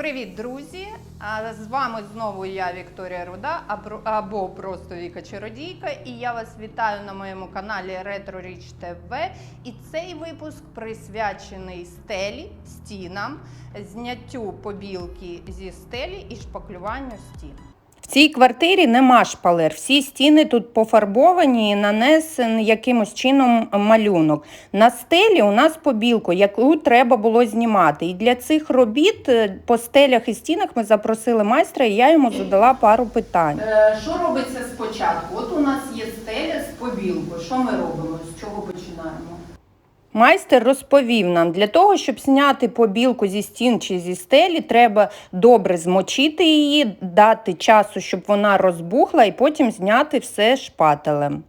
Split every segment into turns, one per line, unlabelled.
Привіт, друзі! З вами знову я, Вікторія Руда, або просто Віка Чародійка. І я вас вітаю на моєму каналі Ретро Річ ТВ. І цей випуск присвячений стелі, стінам, зняттю побілки зі стелі і шпаклюванню стін. В цій квартирі нема шпалер. Всі стіни тут пофарбовані і нанесений якимось чином малюнок. На стелі у нас побілку, яку треба було знімати. І для цих робіт е, по стелях і стінах ми запросили майстра, і я йому задала пару питань. Що робиться спочатку? От у нас є стеля з побілкою. Що ми робимо? З чого починаємо? Майстер розповів нам, для того, щоб зняти побілку зі стін чи зі стелі, треба добре змочити її, дати часу, щоб вона розбухла, і потім зняти все шпателем.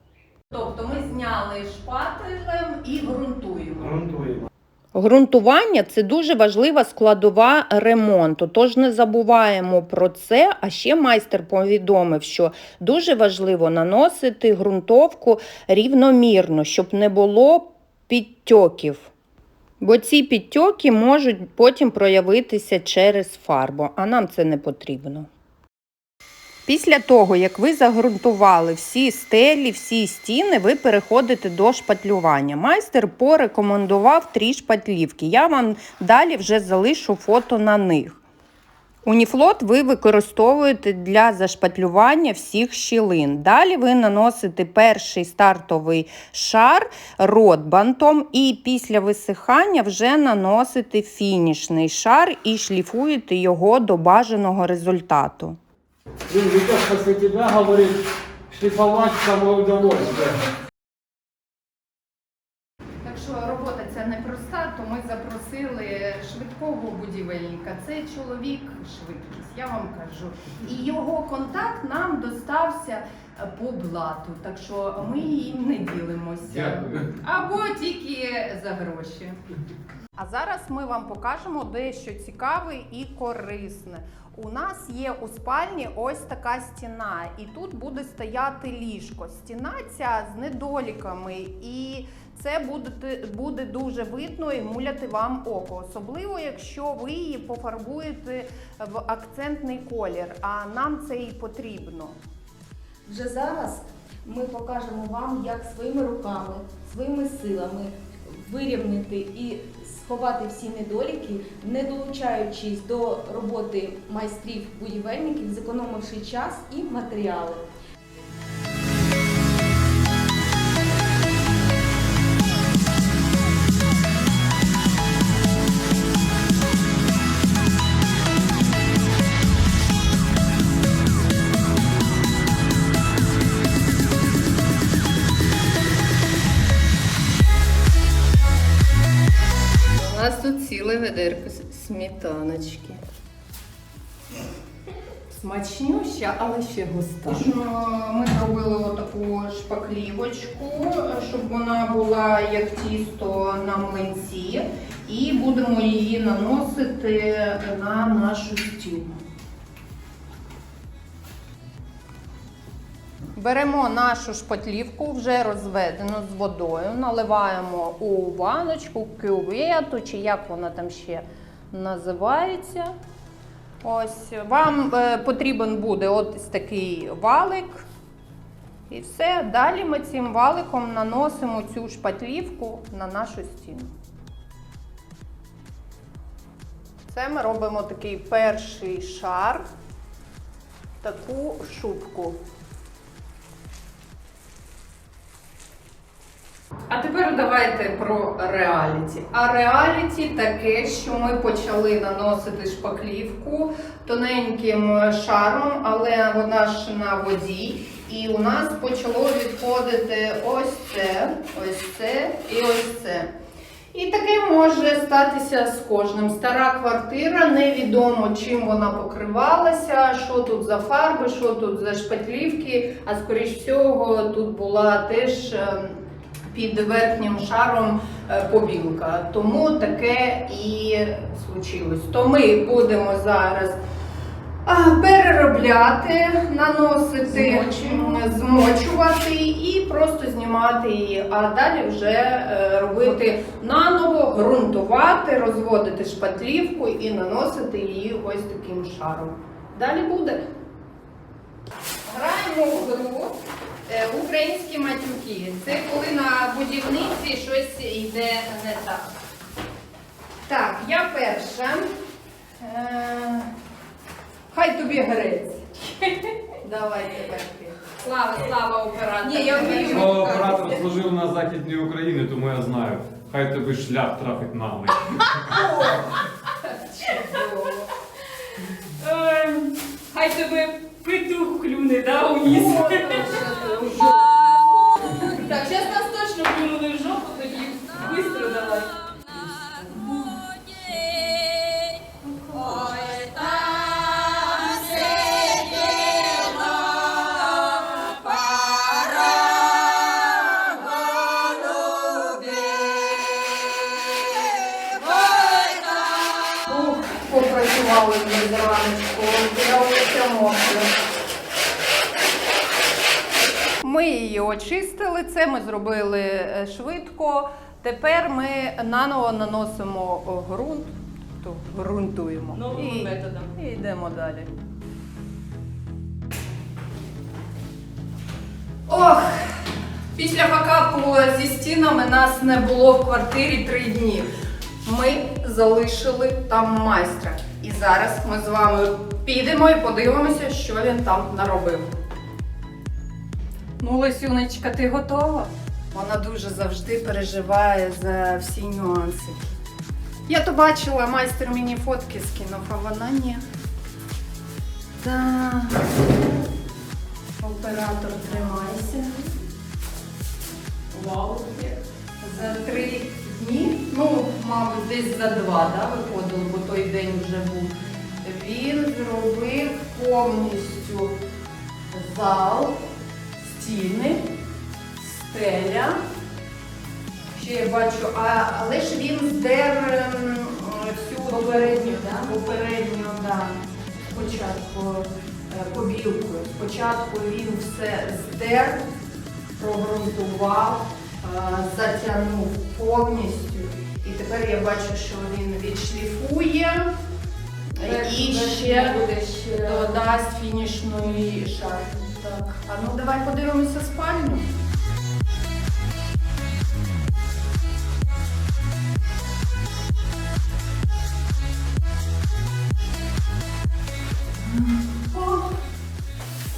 Тобто ми зняли шпателем і ґрунтуємо.
Грунтуємо.
Грунтування це дуже важлива складова ремонту. Тож не забуваємо про це. А ще майстер повідомив, що дуже важливо наносити ґрунтовку рівномірно, щоб не було підтьоків. Бо ці підтьоки можуть потім проявитися через фарбу, а нам це не потрібно. Після того, як ви загрунтували всі стелі, всі стіни, ви переходите до шпатлювання. Майстер порекомендував три шпатлівки. Я вам далі вже залишу фото на них. Уніфлот ви використовуєте для зашпатлювання всіх щілин. Далі ви наносите перший стартовий шар ротбантом і після висихання вже наносите фінішний шар і шліфуєте його до бажаного результату.
Блин, Витек после тебя говорит, шлифовать самое удовольствие.
Так що робота ця непроста, то ми швидкого будівельника. Це чоловік швидкість, я вам кажу. І його контакт нам достався е, по блату. Так що ми їм не ділимося.
Дякую.
Або тільки за гроші. А зараз ми вам покажемо дещо цікаве і корисне. У нас є у спальні ось така стіна, і тут буде стояти ліжко. Стіна ця з недоліками, і це буде, буде дуже видно і муляти вам око, особливо якщо ви її пофарбуєте в акцентний колір. А нам це і потрібно.
Вже зараз ми покажемо вам, як своїми руками, своїми силами вирівняти і сховати всі недоліки, не долучаючись до роботи майстрів будівельників, зекономивши час і матеріали.
Ведерко сметаночки. Смачнюща, але ще густа. Ми зробили отаку шпаклівочку, щоб вона була як тісто на млинці. І будемо її наносити на нашу стіну. Беремо нашу шпатлівку, вже розведену з водою, наливаємо у ваночку, кювету, чи як вона там ще називається. Ось вам е, потрібен буде ось такий валик. І все. Далі ми цим валиком наносимо цю шпатлівку на нашу стіну. Це ми робимо такий перший шар, таку шубку. А тепер давайте про реаліті. А реаліті таке, що ми почали наносити шпаклівку тоненьким шаром, але вона ж на воді. І у нас почало відходити ось це, ось це і ось це. І таке може статися з кожним. Стара квартира, невідомо чим вона покривалася, що тут за фарби, що тут за шпатлівки, а скоріш всього тут була теж ем, під верхнім шаром е, побілка. Тому таке і случилось. То ми будемо зараз переробляти, наносити,
Змочуємо.
змочувати і просто знімати її. А далі вже е, робити наново, ґрунтувати, розводити шпатлівку і наносити її ось таким шаром. Далі буде. Граємо в гру українські матюки. Це коли на будівниці щось йде не так. Так, я перша. Е, Хай тобі грець. Давай тепер ти. Слава, слава оператору.
Ні, я вмію.
Мого оператор служив на Західній Україні, тому я знаю. Хай тобі шлях трафить на мить.
Чудово.
Ем, Хай тебе петух клюне, да, у ніс. Так, зараз нас точно клюнули в жопу, тоді быстро давай.
Ух, попрацювали вже зраночку. Я ось мокра. Ми її очистили, це ми зробили е, швидко. Тепер ми наново наносимо ґрунт, тобто ґрунтуємо.
Новим
І-
методом.
І йдемо далі. Ох! Після факапу зі стінами нас не було в квартирі три дні. Ми залишили там майстра. І зараз ми з вами підемо і подивимося, що він там наробив. Ну, Лисюнечка, ти готова? Вона дуже завжди переживає за всі нюанси. Я то бачила, майстер мені фотки скинув, а вона ні. Так. Оператор тримайся.
Вау.
Ну, мабуть, десь за два, да, виходило, бо той день вже був. Він зробив повністю зал, стіни, стеля. Ще я бачу, а, але ж він здер ем, всю попередню, да? попередню, да, спочатку е, побілку. Спочатку він все здер, прогрунтував, е, затягнув повністю. Тепер я бачу, що він відшліфує і ще
буде
додасть фінішний шар. Так. А ну давай подивимося спальню. О,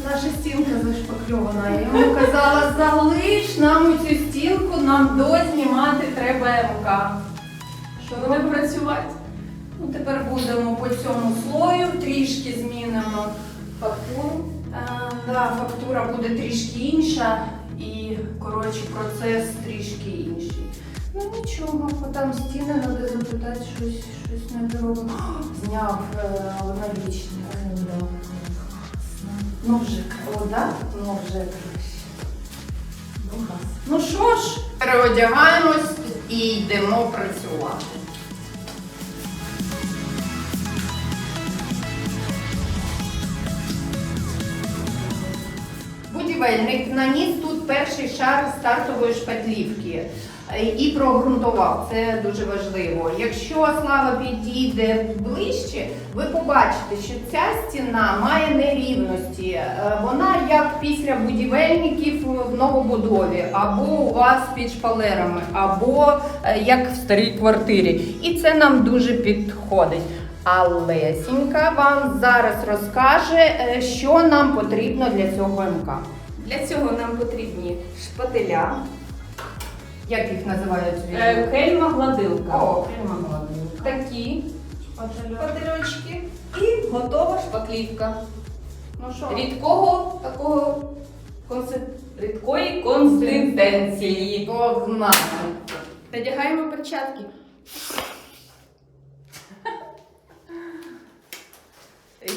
наша стінка зашпакльована. Я йому казала, залиш нам цю стінку, нам дознімати треба МК. Що
Будемо працювати.
Ну, тепер будемо по цьому слою, трішки змінимо фактуру. А, да, фактура буде трішки інша і, коротше, процес трішки інший. Ну нічого, бо там стіни треба запитати, щось, щось не зробимо. Зняв е, налічні. Ну. Ну о, да? Ну краще. Ну, газ. Ну що ж, переодягаємось і йдемо працювати. Будівельник наніс тут перший шар стартової шпатлівки е, і прогрунтував. Це дуже важливо. Якщо слава підійде ближче, ви побачите, що ця стіна має нерівності. Е, Вона як після будівельників в новобудові, або у вас під шпалерами, або е, як в старій квартирі. І це нам дуже підходить. А Лесінька вам зараз розкаже, що нам потрібно для цього МК.
Для цього нам потрібні шпателя,
Як їх називають
Е, Кельма гладилка.
О, прямо гладенько.
такі шпательочки і готова шпаклівка.
Ну що?
Рідкого такого консистенції. Рідкої консистенції.
Погнали.
Надягаємо перчатки.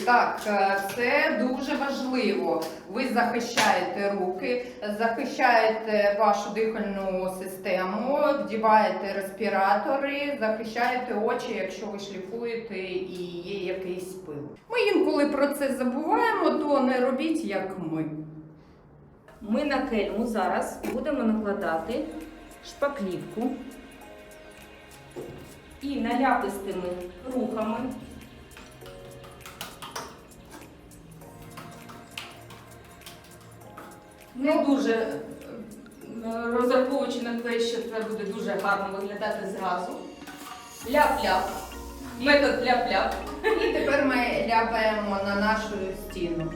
Так, е, це дуже важливо. Ви захищаєте руки, захищаєте вашу дихальну систему, вдіваєте респіратори, захищаєте очі, якщо ви шліфуєте і є якийсь пил. Ми інколи про це забуваємо, то не робіть як ми.
Ми на кельму зараз будемо накладати шпаклівку і наляпистими рухами не дуже е, розраховуючи на те, що це буде дуже гарно виглядати зразу. Ляп-ляп. Метод ляп-ляп.
І тепер ми ляпаємо на нашу стіну.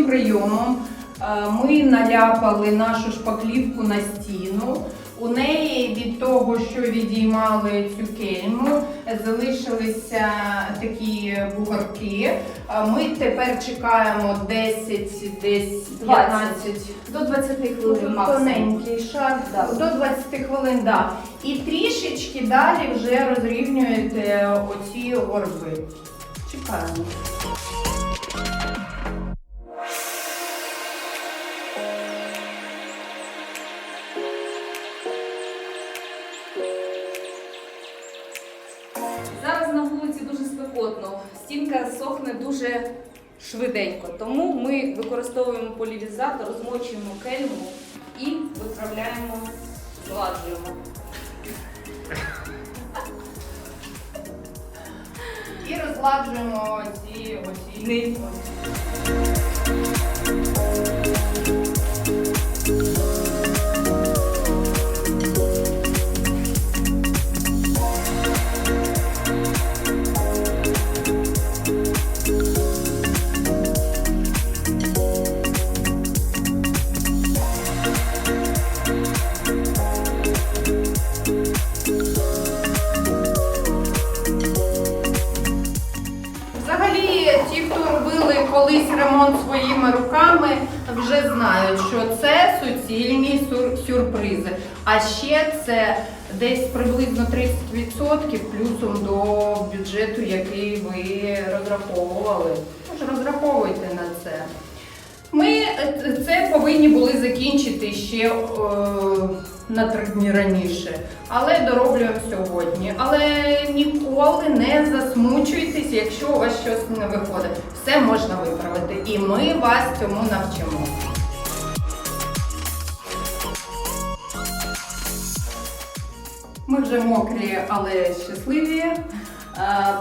Е, прийомом е, ми наляпали нашу шпаклівку на стіну. У неї від того, що відіймали цю кельму, залишилися такі бугорки. Е, Ми тепер чекаємо 10, десь 15
До 20 хвилин
тоненький шар
Да.
до 20 хвилин. Да. І трішечки далі вже розрівнюєте оці горби. Чекаємо.
Спекотно, стінка сохне дуже швиденько, тому ми використовуємо полівізатор, розмочуємо кельму і виправляємо, згладжуємо.
І розгладжуємо ці оці. Робили колись ремонт своїми руками, вже знають, що це суцільні сюрпризи. А ще це десь приблизно 30% плюсом до бюджету, який ви розраховували. Тож розраховуйте на це. Ми це повинні були закінчити ще е, на три дні раніше, але дороблюємо сьогодні. Але ніколи не засмучуйтесь, якщо у вас щось не виходить. Все можна виправити, і ми вас цьому навчимо. Ми вже мокрі, але щасливі, е,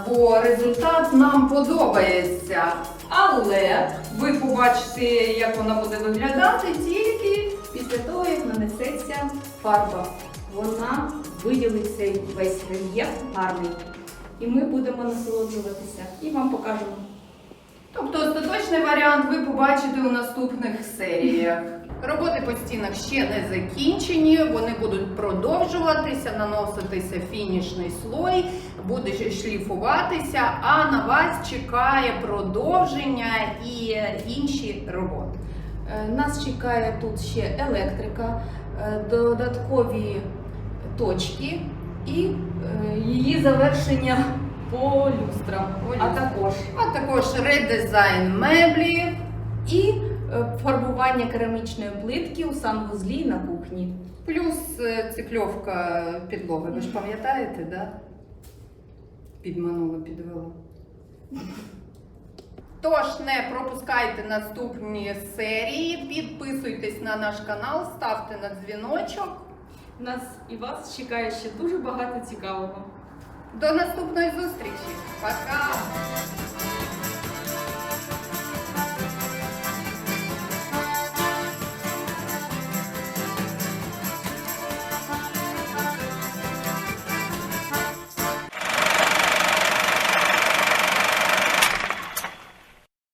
бо результат нам подобається. Але ви побачите, як вона буде виглядати тільки
Після того, як нанесеться фарба, вона виділить цей весь рельєф гарний. І ми будемо насолоджуватися і вам покажемо.
Тобто остаточний варіант ви побачите у наступних серіях. Роботи по стінах ще не закінчені, вони будуть продовжуватися, наноситися фінішний слой, буде шліфуватися, а на вас чекає продовження і інші роботи.
Е, Нас чекає тут ще електрика, е, додаткові точки і е, її завершення по люстрам,
По
а також
А також редизайн меблів.
і е, фарбування керамічної плитки у санвузлі на кухні.
Плюс е, цикльовка підлоги. Ви ж пам'ятаєте, да? Підманула, підвела. Тож не пропускайте наступні серії, підписуйтесь на наш канал, ставте на дзвіночок.
Нас і вас чекає ще дуже багато цікавого.
До наступної зустрічі. Пока!